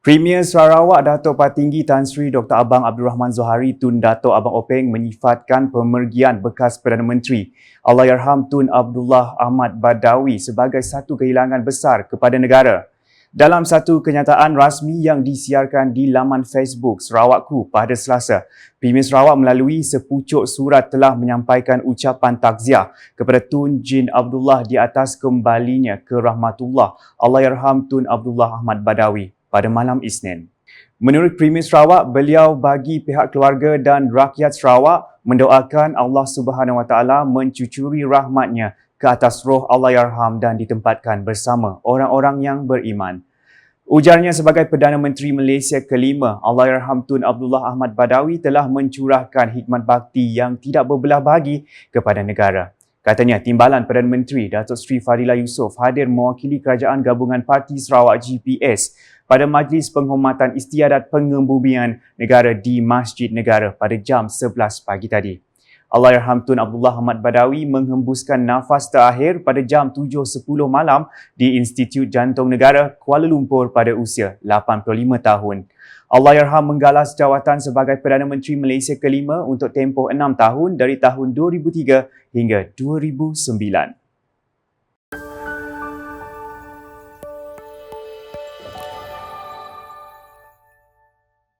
Premier Sarawak Datuk Patinggi Tan Sri Dr. Abang Abdul Rahman Zohari Tun Datuk Abang Openg menyifatkan pemergian bekas Perdana Menteri Allahyarham Tun Abdullah Ahmad Badawi sebagai satu kehilangan besar kepada negara. Dalam satu kenyataan rasmi yang disiarkan di laman Facebook Sarawakku pada Selasa, Premier Sarawak melalui sepucuk surat telah menyampaikan ucapan takziah kepada Tun Jin Abdullah di atas kembalinya ke rahmatullah Allahyarham Tun Abdullah Ahmad Badawi pada malam Isnin. Menurut Premier Sarawak, beliau bagi pihak keluarga dan rakyat Sarawak mendoakan Allah Subhanahu Wa Taala mencucuri rahmatnya ke atas roh Allahyarham dan ditempatkan bersama orang-orang yang beriman. Ujarnya sebagai Perdana Menteri Malaysia kelima, Allahyarham Tun Abdullah Ahmad Badawi telah mencurahkan hikmat bakti yang tidak berbelah bagi kepada negara. Katanya, Timbalan Perdana Menteri Datuk Seri Fadila Yusof hadir mewakili Kerajaan Gabungan Parti Sarawak GPS pada Majlis Penghormatan Istiadat Pengembumian Negara di Masjid Negara pada jam 11 pagi tadi. Allahyarham Tun Abdullah Ahmad Badawi menghembuskan nafas terakhir pada jam 7.10 malam di Institut Jantung Negara Kuala Lumpur pada usia 85 tahun. Allahyarham menggalas jawatan sebagai Perdana Menteri Malaysia kelima untuk tempoh enam tahun dari tahun 2003 hingga 2009.